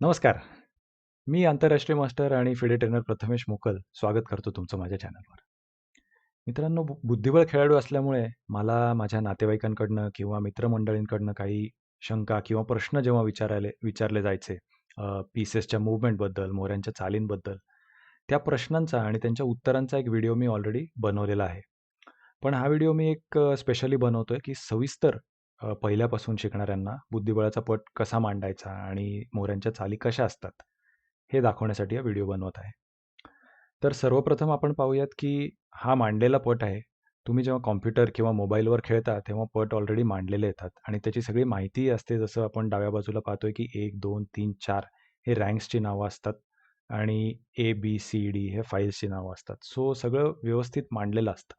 नमस्कार. मी आंतरराष्ट्रीय मास्टर आणि फिडे ट्रेनर प्रथमेश मोकल स्वागत करतो तुमचं माझ्या चॅनलवर. मित्रांनो, बुद्धिबळ खेळाडू असल्यामुळे मला माझ्या नातेवाईकांकडनं किंवा मित्रमंडळींकडनं काही शंका किंवा प्रश्न जेव्हा विचारायले विचारले जायचे पीसेसच्या मुवमेंटबद्दल मोऱ्यांच्या चालींबद्दल, त्या प्रश्नांचा आणि त्यांच्या उत्तरांचा एक व्हिडिओ मी ऑलरेडी बनवलेला आहे. पण हा व्हिडिओ मी एक स्पेशली स्पेशली बनवतोय की सविस्तर अ, पहिल्यापासून शिकणाऱ्यांना बुद्धिबळाचा पट कसा मांडायचा आणि मोऱ्यांच्या चाली कशा असतात, हे दाखवण्यासाठी हा व्हिडिओ बनवत आहे. तर सर्वप्रथम आपण पाहूयात की हा मांडलेला पट आहे. तुम्ही जेव्हा कॉम्प्युटर किंवा मोबाईलवर खेळता तेव्हा पट ऑलरेडी मांडलेले येतात आणि त्याची सगळी माहितीही असते. जसं आपण डाव्या बाजूला पाहतोय की 1, 2, 3, 4 हे रँक्सची नावं असतात आणि ए, बी, सी, डी हे फाईल्सची नावं असतात. सो सगळं व्यवस्थित मांडलेलं असतं.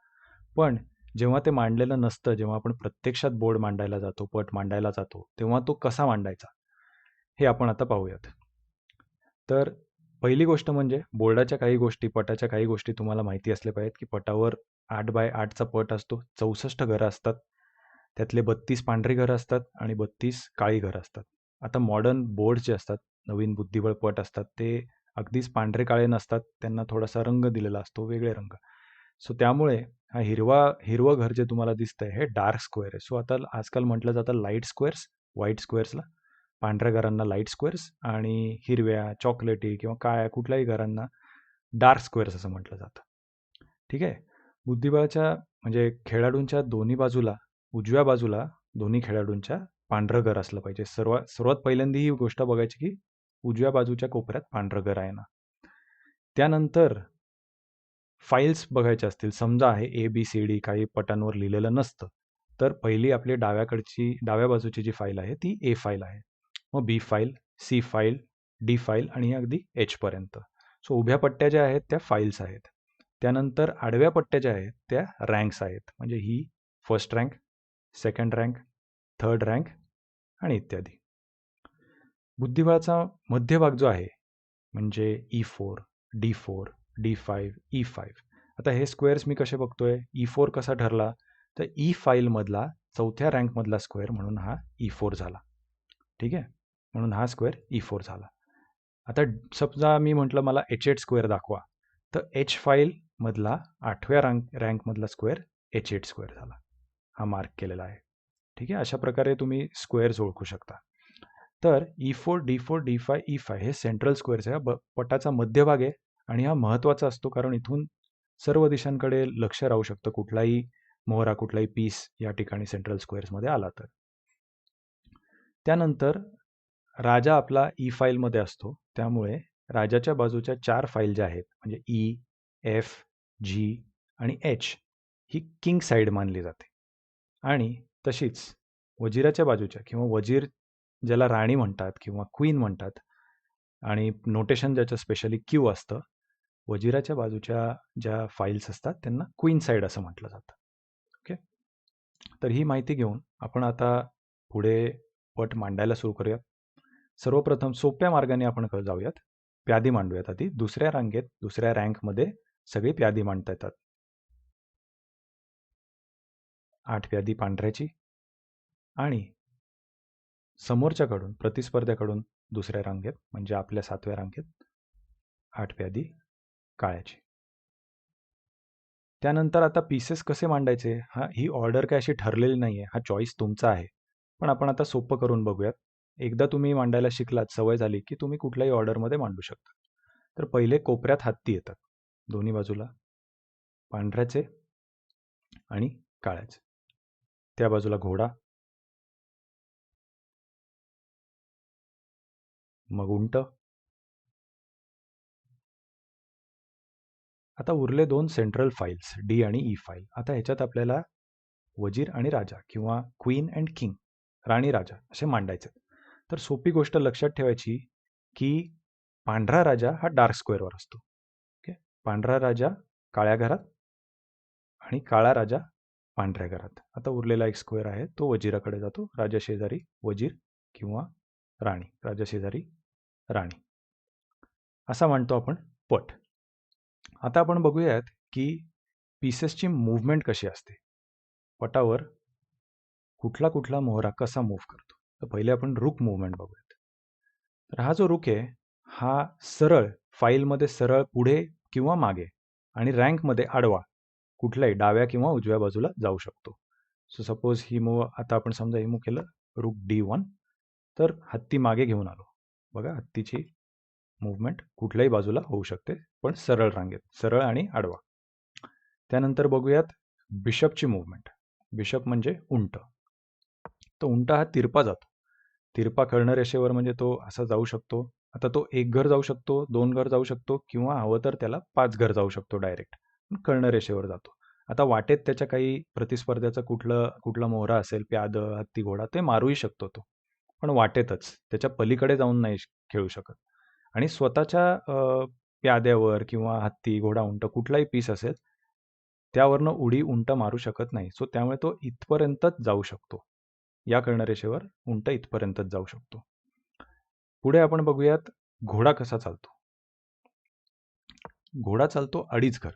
पण जेव्हा ते मांडलेलं नसतं, जेव्हा आपण प्रत्यक्षात बोर्ड मांडायला जातो, पट मांडायला जातो, तेव्हा तो कसा मांडायचा? हे आपण आता पाहूयात. तर पहिली गोष्ट म्हणजे बोर्डाच्या काही गोष्टी, पटाच्या काही गोष्टी तुम्हाला माहिती असल्या पाहिजेत की पटावर आठ बाय आठचा पट असतो. 64 घरं असतात. त्यातले 32 पांढरी घरं असतात आणि 32 काळी घरं असतात. आता मॉडर्न बोर्ड्स जे असतात, नवीन बुद्धिबळ पट असतात, ते अगदीच पांढरे-काळे नसतात. त्यांना थोडासा रंग दिलेला असतो, वेगळे रंग. सो त्यामुळे हा हिरवा हिरवं घर जे तुम्हाला दिसतंय हे डार्क स्क्वेअर आहे. सो आता आजकाल म्हटलं जातं लाइट स्क्वेअर्स, व्हाईट स्क्वेअर्सला. पांढऱ्या घरांना लाइट स्क्वेअर्स आणि हिरव्या, चॉकलेटी किंवा काळ्या कुठल्याही घरांना डार्क स्क्वेअर्स असं म्हटलं जातं. ठीक आहे. बुद्धिबळाच्या म्हणजे खेळाडूंच्या दोन्ही बाजूला, उजव्या बाजूला दोन्ही खेळाडूंच्या पांढरं घर असलं पाहिजे. सर्वात सर्वात पहिल्यांदी ही गोष्ट बघायची की उजव्या बाजूच्या कोपऱ्यात पांढरं घर आहे ना. त्यानंतर फाईल्स बघायच्या असतील. समजा आहे ए, बी, सी, डी काही पटांवर लिहिलेलं नसतं. तर पहिली आपली डाव्याकडची डाव्या बाजूची जी फाईल आहे ती ए फाईल आहे. मग B file, C file, D file आणि अगदी एचपर्यंत. सो उभ्या पट्ट्या ज्या आहेत त्या फाईल्स आहेत. त्यानंतर आडव्या पट्ट्या ज्या आहेत त्या रँक्स आहेत. म्हणजे ही first rank, second rank, third rank आणि इत्यादी. बुद्धिबळाचा मध्यभाग जो आहे म्हणजे ई फोर डी फोर ई4, डी4, डी5, ई5. आता हे स्क्वेअर्स मी कसे बघतोय? E ई फोर कसा ठरला? तर e ई फाईलमधला चौथ्या रँकमधला स्क्वेअर म्हणून हा e ई फोर झाला. ठीक आहे. म्हणून हा स्क्वेअर ई फोर झाला. आता समजा मी म्हटलं मला एच एट स्क्वेअर दाखवा. तर एच फाईलमधला आठव्या रँक रँकमधला स्क्वेअर एच एट स्क्वेअर झाला. हा मार्क केलेला आहे. ठीक आहे. अशा प्रकारे तुम्ही स्क्वेअर्स ओळखू शकता. तर ई4, डी4, डी5, ई5 हे सेंट्रल स्क्वेअर्स आहे. ब पटाचा मध्यभाग आहे आणि हा महत्त्वाचा असतो कारण इथून सर्व दिशांकडे लक्ष राहू शकतं. कुठलाही मोहरा, कुठलाही पीस या ठिकाणी सेंट्रल स्क्वेअर्समध्ये आला तर. त्यानंतर राजा आपला e ई फाईलमध्ये असतो. त्यामुळे राजाच्या बाजूच्या चार फाईल ज्या आहेत म्हणजे ई, एफ, जी आणि एच ही किंग साइड मानली जाते. आणि तशीच वजिराच्या बाजूच्या किंवा वजीर ज्याला राणी म्हणतात किंवा क्वीन म्हणतात आणि नोटेशन ज्याचं स्पेशली क्यू असतं. वजिराच्या बाजूच्या ज्या फाईल्स असतात त्यांना क्वीन साईड असं म्हटलं जातं. ओके. तर ही माहिती घेऊन आपण आता पुढे पट मांडायला सुरू करूयात. सर्वप्रथम सोप्या मार्गाने आपण जाऊयात. प्यादी मांडूयात आधी. दुसऱ्या रांगेत, दुसऱ्या रँकमध्ये सगळी प्यादी मांडता येतात. आठ प्यादी पांढऱ्याची आणि समोरच्याकडून, प्रतिस्पर्ध्याकडून दुसऱ्या रांगेत म्हणजे आपल्या सातव्या रांगेत आठ प्यादी काळ्याची. त्यानंतर आता पीसेस कसे मांडायचे? हा ही ऑर्डर काही अशी ठरलेली नाहीये. हा चॉईस तुमचा आहे. पण आपण आता सोपं करून बघूयात. एकदा तुम्ही मांडायला शिकलात, सवय झाली की तुम्ही कुठल्याही ऑर्डरमध्ये मांडू शकता. तर पहिले कोपऱ्यात हत्ती येतात. दोन्ही बाजूला. पांढऱ्याचे आणि काळ्याचे. त्या बाजूला घोडा. मग उंट. आता उरले दोन सेंट्रल फाईल्स डी आणि e ई फाईल. आता ह्याच्यात आपल्याला वजीर आणि राजा किंवा क्वीन अँड किंग, राणी राजा असे मांडायचे. तर सोपी गोष्ट लक्षात ठेवायची की पांढरा राजा हा डार्क स्क्वेअरवर असतो. ओके. पांढरा राजा काळ्या घरात आणि काळा राजा पांढऱ्या घरात. आता उरलेला एक स्क्वेअर आहे तो वजिराकडे जातो. राजा शेजारी वजीर किंवा राणी. राजा शेजारी राणी. असा मांडतो आपण पट. आता आपण बघूयात की पीसेसची मूवमेंट कशी असते. पटावर कुठला-कुठला मोहरा कसा मूव्ह करतो. तर पहिले आपण रुक मूवमेंट बघूयात. तर हा जो रुख आहे हा सरळ फाईलमध्ये सरळ पुढे किंवा मागे आणि रँकमध्ये आडवा कुठल्याही डाव्या किंवा उजव्या बाजूला जाऊ शकतो सो सपोज ही मूव आता आपण समजा ही मूव केलं रुक डी वन तर हत्ती मागे घेऊन आलो बघा हत्तीची मुवमेंट कुठल्याही बाजूला होऊ शकते पण सरळ रांगेत सरळ आणि आडवा. त्यानंतर बघूयात बिशपची मुवमेंट बिशप म्हणजे उंट. तर उंट हा तिरपा जातो. तिरपा कर्ण रेषेवर म्हणजे तो असा जाऊ शकतो. आता तो एक घर जाऊ शकतो दोन घर जाऊ शकतो किंवा हवं तर त्याला पाच घर जाऊ शकतो डायरेक्ट कर्ण रेषेवर जातो. आता वाटेत त्याच्या काही प्रतिस्पर्ध्याचा कुठलं कुठला मोहरा असेल प्याद हत्ती घोडा ते मारूही शकतो तो. पण वाटेतच. त्याच्या पलीकडे जाऊन नाही खेळू शकत. आणि स्वतःच्या प्याद्यावर किंवा हत्ती घोडा उंट कुठलाही पीस असेल त्यावरनं उडी उंट मारू शकत नाही. सो त्यामुळे तो इथपर्यंतच जाऊ शकतो. या कर्णरेषेवर उंट इथपर्यंतच जाऊ शकतो. पुढे आपण बघूयात घोडा कसा चालतो. घोडा चालतो अडीच घर.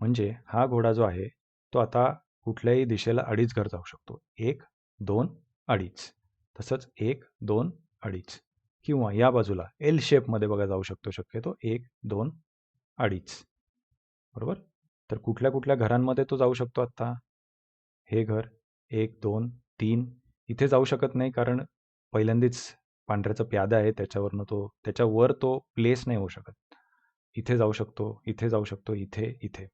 म्हणजे हा घोडा जो आहे तो आता कुठल्याही दिशेला अडीच घर जाऊ शकतो. एक दोन अडीच. तसंच एक दोन अडीच. किंवा या बाजूला एल शेपमध्ये बघा जाऊ शकतो शक्यतो एक दोन अडीच. बरोबर? तर कुठल्या कुठल्या घरांमध्ये तो जाऊ शकतो आत्ता? हे घर एक दोन तीन इथे जाऊ शकत नाही कारण पहिल्यांदाच पांढऱ्याचा प्यादा आहे त्याच्यावरनं तो त्याच्यावर तो प्लेस नाही होऊ शकत. इथे जाऊ शकतो इथे जाऊ शकतो इथे इथे.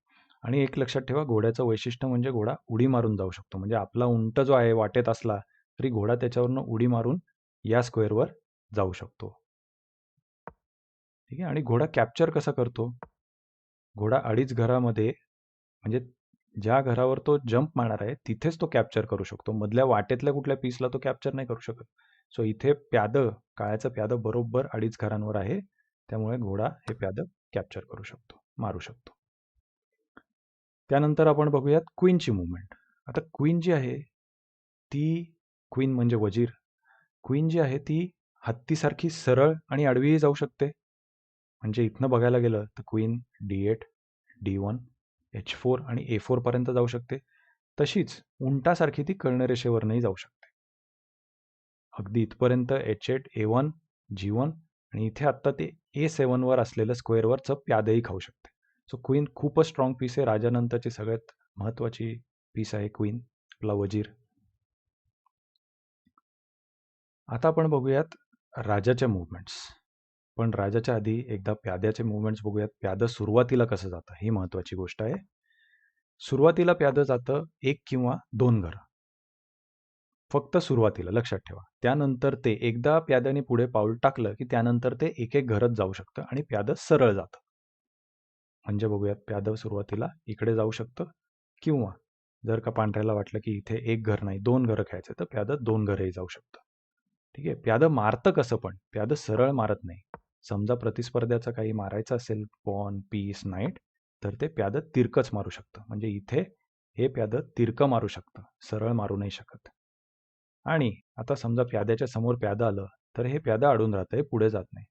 आणि एक लक्षात ठेवा घोड्याचं वैशिष्ट्य म्हणजे घोडा उडी मारून जाऊ शकतो. म्हणजे आपला उंट जो आहे वाटेत असला तरी घोडा त्याच्यावरनं उडी मारून या स्क्वेअरवर जाऊ शकतो. ठीक आहे? आणि घोडा कॅप्चर कसा करतो? घोडा अडीच घरामध्ये म्हणजे ज्या घरावर तो जंप मारणार आहे तिथेच तो कॅप्चर करू शकतो. मधल्या वाटेतल्या कुठल्या पीसला तो कॅप्चर नाही करू शकत. सो इथे प्याद काळ्याचं प्याद बरोबर अडीच घरांवर आहे. त्यामुळे घोडा हे प्याद कॅप्चर करू शकतो मारू शकतो. त्यानंतर आपण बघूयात क्वीनची मुवमेंट आता क्वीन जी आहे ती क्वीन म्हणजे वजीर. क्वीन जी आहे ती हत्तीसारखी सरळ आणि आडवीही जाऊ शकते. म्हणजे इथनं बघायला गेलं तर queen D eight D one H four आणि ए फोरपर्यंत जाऊ शकते. तशीच उंटासारखी ती कर्णरेषेवरनंही जाऊ शकते. अगदी इथपर्यंत H eight A one G one आणि इथे आत्ता ते ए सेवनवर असलेलं स्क्वेअरवरचं प्यादही खाऊ शकते. सो क्वीन खूपच स्ट्रॉंग पीस आहे. राजानंतरची सगळ्यात महत्त्वाची पीस आहे क्वीन आपला वजीर. आता आपण बघूयात राजाच्या मुवमेंट्स पण राजाच्या आधी एकदा प्याद्याचे मुवमेंट्स बघूयात. प्यादं सुरुवातीला कसं जातं? ही महत्त्वाची गोष्ट आहे. सुरुवातीला प्यादं जातं एक किंवा दोन घरं. फक्त सुरुवातीला लक्षात ठेवा. त्यानंतर ते एकदा प्याद्याने पुढे पाऊल टाकलं की त्यानंतर ते एक एक घरत जाऊ शकतं आणि प्यादं सरळ जातं. म्हणजे बघूयात प्यादं सुरुवातीला इकडे जाऊ शकतं किंवा जर का पांढऱ्याला वाटलं की इथे एक घर नाही दोन घरं खेळायचं तर प्यादं दोन घरही जाऊ शकतं. ठीक आहे? प्यादं मारतं कसं पण? प्यादं सरळ मारत नाही. समजा प्रतिस्पर्ध्याचं काही मारायचं असेल पॉन पीस नाईट तर ते प्यादं तिरकच मारू शकतं. म्हणजे इथे हे प्यादं तिरकं मारू शकतं. सरळ मारू नाही शकत. आणि आता समजा प्याद्याच्या समोर प्यादं आलं तर हे प्यादं अडून राहतं. हे पुढे जात नाही.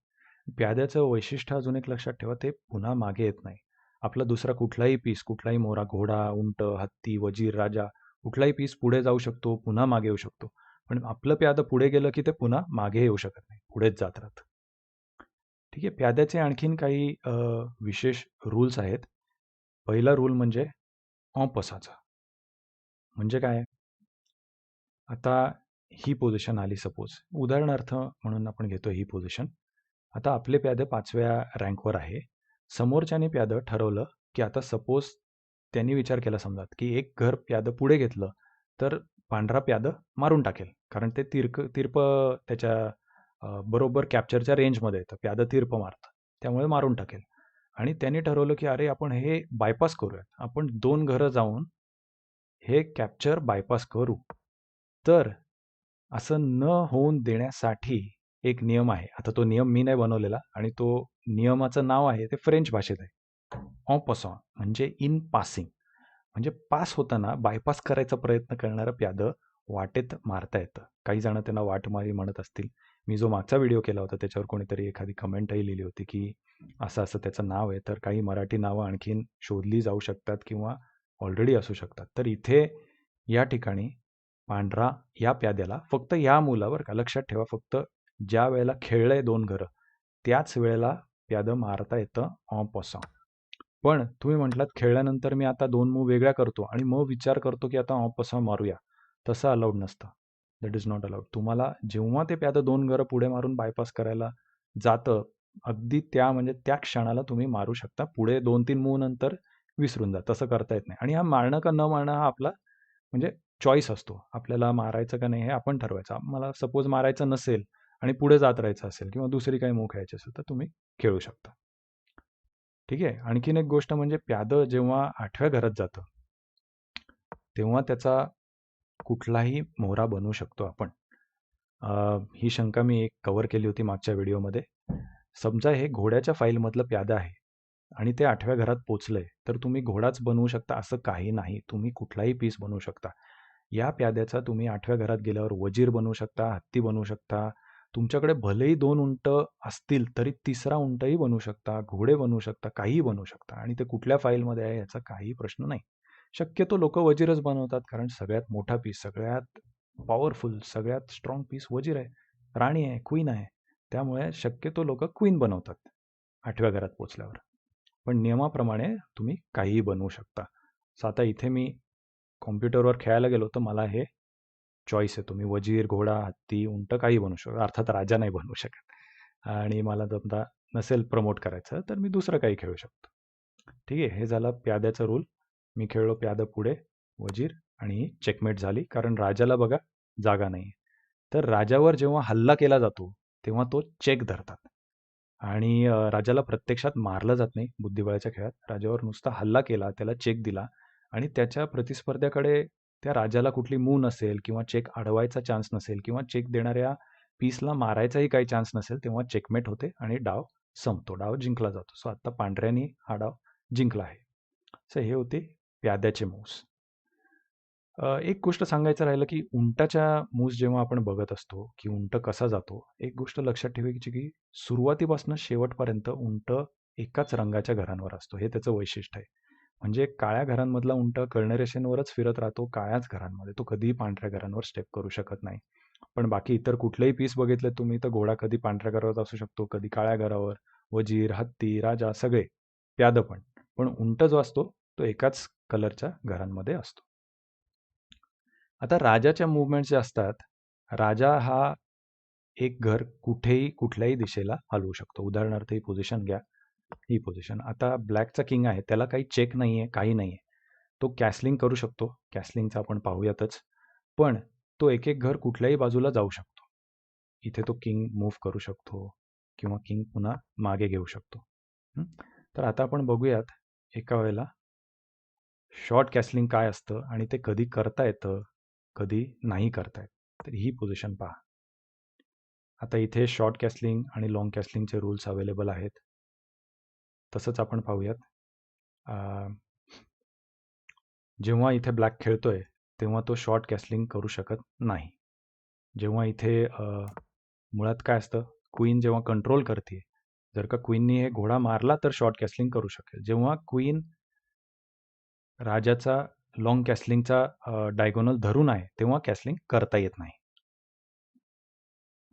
प्याद्याचं वैशिष्ट्य अजून एक लक्षात ठेवा ते पुन्हा मागे येत नाही. आपला दुसरा कुठलाही पीस कुठलाही मोरा घोडा उंट हत्ती वजीर राजा कुठलाही पीस पुढे जाऊ शकतो पुन्हा मागे येऊ शकतो. पण आपलं प्यादं पुढे गेलं की ते पुन्हा मागे येऊ शकत नाही. पुढेच जात राहत. ठीक आहे प्याद्याचे आणखीन काही विशेष रूल्स आहेत. पहिला रूल म्हणजे ऑपसाचा म्हणजे काय? आता ही पोझिशन आली सपोज उदाहरणार्थ म्हणून आपण घेतो ही पोझिशन आता आपले प्यादं पाचव्या रँकवर आहे. समोरच्याने प्यादं ठरवलं की आता सपोज त्यांनी विचार केला समजा की एक घर प्यादं पुढे घेतलं तर पांढरा प्यादं मारून टाकेल. कारण ते तिरक तिरप त्याच्या बरोबर कॅप्चरच्या रेंजमध्ये येतं. प्यादं तिरप मारतं. त्यामुळे मारून टाकेल. आणि त्यांनी ठरवलं की अरे आपण हे बायपास करूयात. आपण दोन घरं जाऊन हे कॅप्चर बायपास करू. तर असं न होऊन देण्यासाठी एक नियम आहे. आता तो नियम मी नाही बनवलेला आणि तो नियमाचं नाव आहे ते फ्रेंच भाषेत आहे. ऑ पसॉ म्हणजे इन पासिंग म्हणजे पास होताना बायपास करायचा प्रयत्न करणारं प्यादं वाटेत मारता येतं. काही जण त्यांना वाटमारी म्हणत असतील. मी जो मागचा व्हिडिओ केला होता त्याच्यावर कोणीतरी एखादी कमेंटही लिहिली होती की असं असं त्याचं नाव आहे तर काही मराठी नावं आणखीन शोधली जाऊ शकतात किंवा ऑलरेडी असू शकतात. तर इथे या ठिकाणी पांढरा या प्याद्याला फक्त या मुलावर का लक्षात ठेवा फक्त ज्या वेळेला खेळलंय दोन घरं त्याच वेळेला प्यादं मारता येतं ऑन पॉसा पण तुम्ही म्हटलात खेळल्यानंतर मी आता दोन मूव वेगळ्या करतो आणि मग विचार करतो की आता ऑपसा मारूया. तसं अलाउड नसतं. दॅट इज नॉट अलाउड तुम्हाला जेव्हा ते प्यादं दोन घरं पुढे मारून बायपास करायला जातं अगदी त्या म्हणजे त्या क्षणाला तुम्ही मारू शकता. पुढे दोन तीन मूव नंतर विसरून जा. तसं करता येत नाही. आणि हा मारणं का न मारणं हा आपला म्हणजे चॉईस असतो. आपल्याला मारायचं का नाही हे आपण ठरवायचं. मला सपोज मारायचं नसेल आणि पुढे जात राहायचं असेल किंवा दुसरी काही मूव खेळायची असेल तर तुम्ही खेळू शकता. ठीक आहे? आणखीन एक गोष्ट म्हणजे प्यादं जेव्हा आठव्या घरात जातं तेव्हा त्याचा कुठलाही मोहरा बनवू शकतो आपण. ही शंका मी एक कव्हर केली होती मागच्या व्हिडिओमध्ये. समजा हे घोड्याच्या फाईलमधलं प्यादं आहे आणि ते आठव्या घरात पोचलंय तर तुम्ही घोडाच बनवू शकता असं काही नाही. तुम्ही कुठलाही पीस बनवू शकता. या प्याद्याचा तुम्ही आठव्या घरात गेल्यावर वजीर बनवू शकता हत्ती बनवू शकता तुमच्याकडे भलेही दोन उंट असतील तरी तिसरा उंटही बनवू शकता घोडे बनवू शकता काहीही बनवू शकता. आणि ते कुठल्या फाईलमध्ये आहे याचा काही प्रश्न नाही. शक्यतो लोक वजीरच बनवतात कारण सगळ्यात मोठा पीस सगळ्यात पॉवरफुल सगळ्यात स्ट्रॉंग पीस वजीर आहे. राणी आहे क्वीन आहे. त्यामुळे शक्यतो लोक क्वीन बनवतात आठव्या घरात पोचल्यावर. पण नियमाप्रमाणे तुम्ही काहीही बनवू शकता. सो आता इथे मी कॉम्प्युटरवर खेळायला गेलो तर मला हे चॉईस आहे. तुम्ही वजीर घोडा हत्ती उंट काही बनवू शकता अर्थात राजा नाही बनवू शकत. आणि मला समजा नसेल प्रमोट करायचं तर मी दुसरं काही खेळू शकतो. ठीक आहे? हे झालं प्याद्याचा रूल मी खेळलो प्यादं पुढे वजीर आणि चेकमेट झाली. कारण राजाला बघा जागा नाही तर राजावर जेव्हा हल्ला केला जातो तेव्हा तो चेक धरतात. आणि राजाला प्रत्यक्षात मारलं जात नाही बुद्धिबळाच्या खेळात. राजावर नुसता हल्ला केला त्याला चेक दिला आणि त्याच्या प्रतिस्पर्ध्याकडे त्या राजाला कुठली मूव नसेल किंवा चेक अडवायचा चान्स नसेल किंवा चेक देणाऱ्या पीसला मारायचाही काही चान्स नसेल तेव्हा चेकमेट होते आणि डाव संपतो. डाव जिंकला जातो. सो आता पांढऱ्यांनी हा डाव जिंकला आहे. सो हे होते प्याद्याचे मूस. एक गोष्ट सांगायचं राहिलं की उंटाच्या मूस जेव्हा आपण बघत असतो की उंट कसा जातो एक गोष्ट लक्षात ठेवायची की सुरुवातीपासून शेवटपर्यंत उंट एकाच रंगाच्या घरांवर असतो. हे त्याचं वैशिष्ट्य आहे. म्हणजे काळ्या घरांमधला उंट कळणरेषेंवरच फिरत राहतो काळ्याच घरांमध्ये. तो कधीही पांढऱ्या घरांवर स्टेप करू शकत नाही. पण बाकी इतर कुठलेही पीस बघितले तुम्ही तर घोडा कधी पांढऱ्या घरावर असू शकतो कधी काळ्या घरावर. वजीर हत्ती राजा सगळे प्याद पण. पण उंट जो असतो तो एकाच कलरच्या घरांमध्ये असतो. आता राजाच्या मुवमेंट जे असतात राजा हा एक घर कुठेही कुठल्याही दिशेला हलवू शकतो. उदाहरणार्थ ही पोझिशन घ्या. ही पोझिशन आता ब्लॅकचा किंग आहे त्याला काही चेक नाही आहे काही नाही आहे तो कॅसलिंग करू शकतो. कॅसलिंगचा आपण पाहूयातच. पण तो एक एक घर कुठल्याही बाजूला जाऊ शकतो. इथे तो किंग मूव्ह करू शकतो किंवा किंग पुन्हा मागे घेऊ शकतो. तर आता आपण बघूयात एका वेळेला शॉर्ट कॅसलिंग काय असतं आणि ते कधी करता येतं कधी नाही करतायत तर ही पोझिशन पहा. आता इथे शॉर्ट कॅसलिंग आणि लॉंग कॅसलिंगचे रूल्स अवेलेबल आहेत. तसंच आपण पाहूयात. जेव्हा इथे ब्लॅक खेळतोय तेव्हा तो शॉर्ट कॅसलिंग करू शकत नाही. जेव्हा इथे मुळात काय असतं क्वीन जेव्हा कंट्रोल करते जर का क्वीननी हे घोडा मारला तर शॉर्ट कॅसलिंग करू शकेल. जेव्हा क्वीन राजाचा लॉंग कॅसलिंगचा डायगोनल धरून आहे तेव्हा कॅसलिंग करता येत नाही.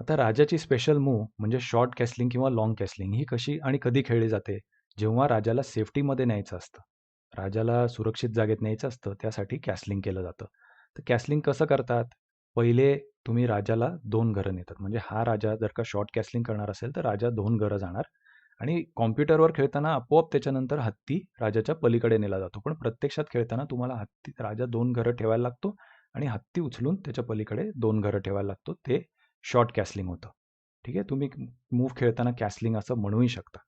आता राजाची स्पेशल मूव म्हणजे शॉर्ट कॅसलिंग किंवा लॉंग कॅसलिंग ही कशी आणि कधी खेळली जाते? जेव्हा राजाला सेफ्टीमध्ये न्यायचं असतं राजाला सुरक्षित जागेत न्यायचं असतं त्यासाठी कॅसलिंग केलं जातं. तर कॅसलिंग कसं करतात? पहिले तुम्ही राजाला दोन घरं नेतात. म्हणजे हा राजा जर का शॉर्ट कॅसलिंग करणार असेल तर राजा दोन घरं जाणार आणि कॉम्प्युटरवर खेळताना आपोआप त्याच्यानंतर हत्ती राजाच्या पलीकडे नेला जातो. पण प्रत्यक्षात खेळताना तुम्हाला हत्ती राजा दोन घरं ठेवायला लागतो आणि हत्ती उचलून त्याच्या पलीकडे दोन घरं ठेवायला लागतो. ते शॉर्ट कॅसलिंग होतं. ठीक आहे? तुम्ही मूव्ह खेळताना कॅसलिंग असं म्हणूही शकता.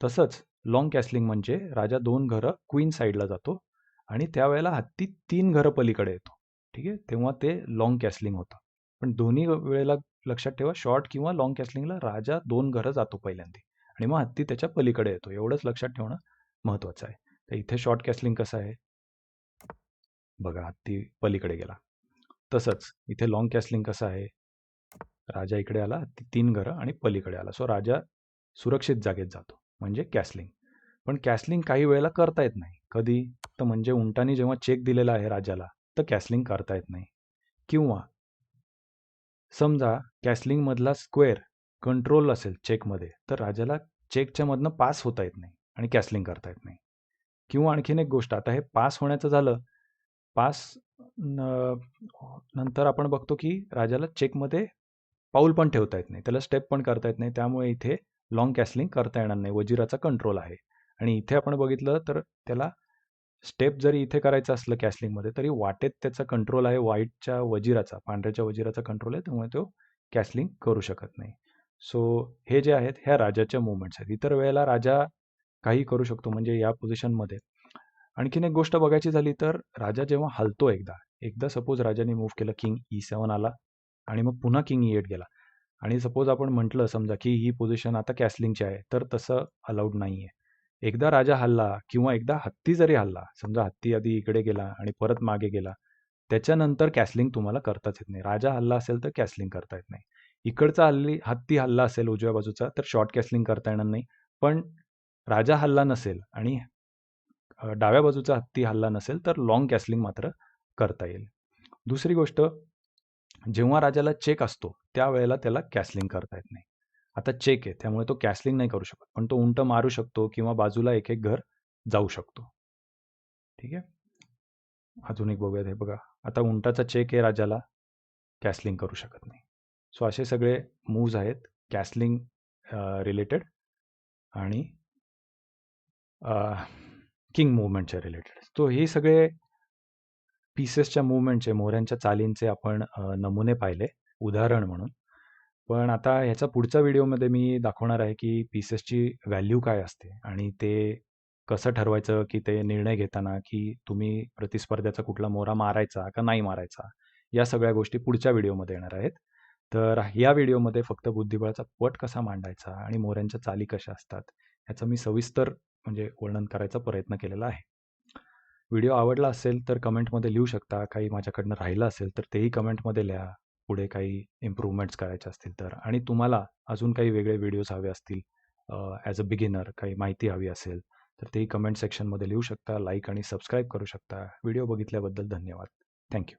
तसंच लॉंग कॅसलिंग म्हणजे राजा दोन घरं क्वीन साईडला जातो आणि त्यावेळेला हत्ती तीन घरं पलीकडे येतो. ठीक आहे? तेव्हा ते लॉंग कॅसलिंग होतं. पण दोन्ही वेळेला लक्षात ठेवा शॉर्ट किंवा लॉंग कॅसलिंगला राजा दोन घरं जातो पहिल्यांदा आणि मग हत्ती त्याच्या पलीकडे येतो. एवढंच लक्षात ठेवणं महत्वाचं आहे. तर इथे शॉर्ट कॅसलिंग कसं आहे? बघा हत्ती पलीकडे गेला. तसंच इथे लॉंग कॅसलिंग कसं आहे? राजा इकडे आला हत्ती तीन घरं आणि पलीकडे आला. सो राजा सुरक्षित जागेत जातो. म्हणजे कॅसलिंग. पण कॅसलिंग काही वेळेला करता येत नाही. कधी? तर म्हणजे उंटानी जेव्हा चेक दिलेला आहे राजाला तर कॅसलिंग करता येत नाही. किंवा समजा कॅसलिंगमधला स्क्वेअर कंट्रोल असेल चेकमध्ये तर राजाला चेकच्यामधनं पास होता येत नाही आणि कॅसलिंग करता येत नाही. किंवा आणखीन एक गोष्ट आता हे पास होण्याचं झालं पास नंतर आपण बघतो की राजाला चेकमध्ये पाऊल पण ठेवता येत नाही. त्याला स्टेप पण करता येत नाही. त्यामुळे इथे लॉंग कॅसलिंग करता येणार नाही. वजिराचा कंट्रोल आहे. आणि इथे आपण बघितलं तर त्याला स्टेप जरी इथे करायचं असलं कॅसलिंगमध्ये तरी वाटेत त्याचा कंट्रोल आहे. व्हाईटच्या वजिराचा पांढऱ्याच्या वजिराचा कंट्रोल आहे. त्यामुळे तो कॅसलिंग करू शकत नाही. सो हे जे आहेत ह्या राजाच्या मुवमेंट्स आहेत. इतर वेळेला राजा काही करू शकतो म्हणजे या पोझिशनमध्ये आणखीन एक गोष्ट बघायची झाली तर राजा जेव्हा हलतो एकदा एकदा सपोज राजाने मूव्ह केलं किंग ई सेवन आला आणि मग पुन्हा किंग ई एट गेला. आणि सपोज आपण म्हटलं समजा की ही पोझिशन आता कॅसलिंगची आहे तर तसं अलाउड नाही आहे एकदा राजा हल्ला किंवा एकदा हत्ती जरी हल्ला समजा हत्ती आधी इकडे गेला आणि परत मागे गेला त्याच्यानंतर कॅसलिंग तुम्हाला करताच येत नाही. राजा हल्ला असेल तर कॅसलिंग करता येत नाही. इकडचा हल्ली हत्ती हल्ला असेल उजव्या बाजूचा तर शॉर्ट कॅसलिंग करता येणार नाही. पण राजा हल्ला नसेल आणि डाव्या बाजूचा हत्ती हल्ला नसेल तर लॉंग कॅसलिंग मात्र करता येईल. दुसरी गोष्ट जेव्हा राजाला चेक असतो त्यावेळेला त्याला कॅसलिंग करता येत नाही. आता चेक आहे त्यामुळे तो कॅसलिंग नाही करू शकत. पण तो उंट मारू शकतो किंवा बाजूला एक एक घर जाऊ शकतो. ठीक आहे? अजून एक बघूयात हे बघा. आता उंटाचा चेक आहे राजाला कॅसलिंग करू शकत नाही. सो असे सगळे मूव्ज आहेत कॅसलिंग रिलेटेड आणि किंग मुवमेंटच्या रिलेटेड तो हे सगळे पीसेसच्या मुवमेंटचे मोऱ्यांच्या चालींचे आपण नमुने पाहिले. उदाहरण म्हणून. पण आता ह्याचा पुढच्या व्हिडिओमध्ये मी दाखवणार आहे की पीसेसची व्हॅल्यू काय असते आणि ते कसं ठरवायचं की ते निर्णय घेताना की तुम्ही प्रतिस्पर्ध्याचा कुठला मोरा मारायचा का नाही मारायचा या सगळ्या गोष्टी पुढच्या व्हिडिओमध्ये येणार आहेत. तर या व्हिडिओमध्ये फक्त बुद्धिबळाचा पट कसा मांडायचा आणि मोऱ्यांच्या चाली कशा असतात ह्याचं मी सविस्तर म्हणजे वर्णन करायचा प्रयत्न केलेला आहे. व्हिडिओ आवडला असेल तर कमेंटमध्ये लिहू शकता काही माझ्याकडनं राहिलं असेल तर तेही कमेंटमध्ये लिहा. पुढे काही इम्प्रूव्हमेंट्स करायचे असतील तर. आणि तुम्हाला अजून काही वेगळे व्हिडिओज हवे असतील ॲज अ बिगिनर काही माहिती हवी असेल तर तेही कमेंट सेक्शनमध्ये लिहू शकता लाईक आणि सबस्क्राईब करू शकता. व्हिडिओ बघितल्याबद्दल धन्यवाद. थँक्यू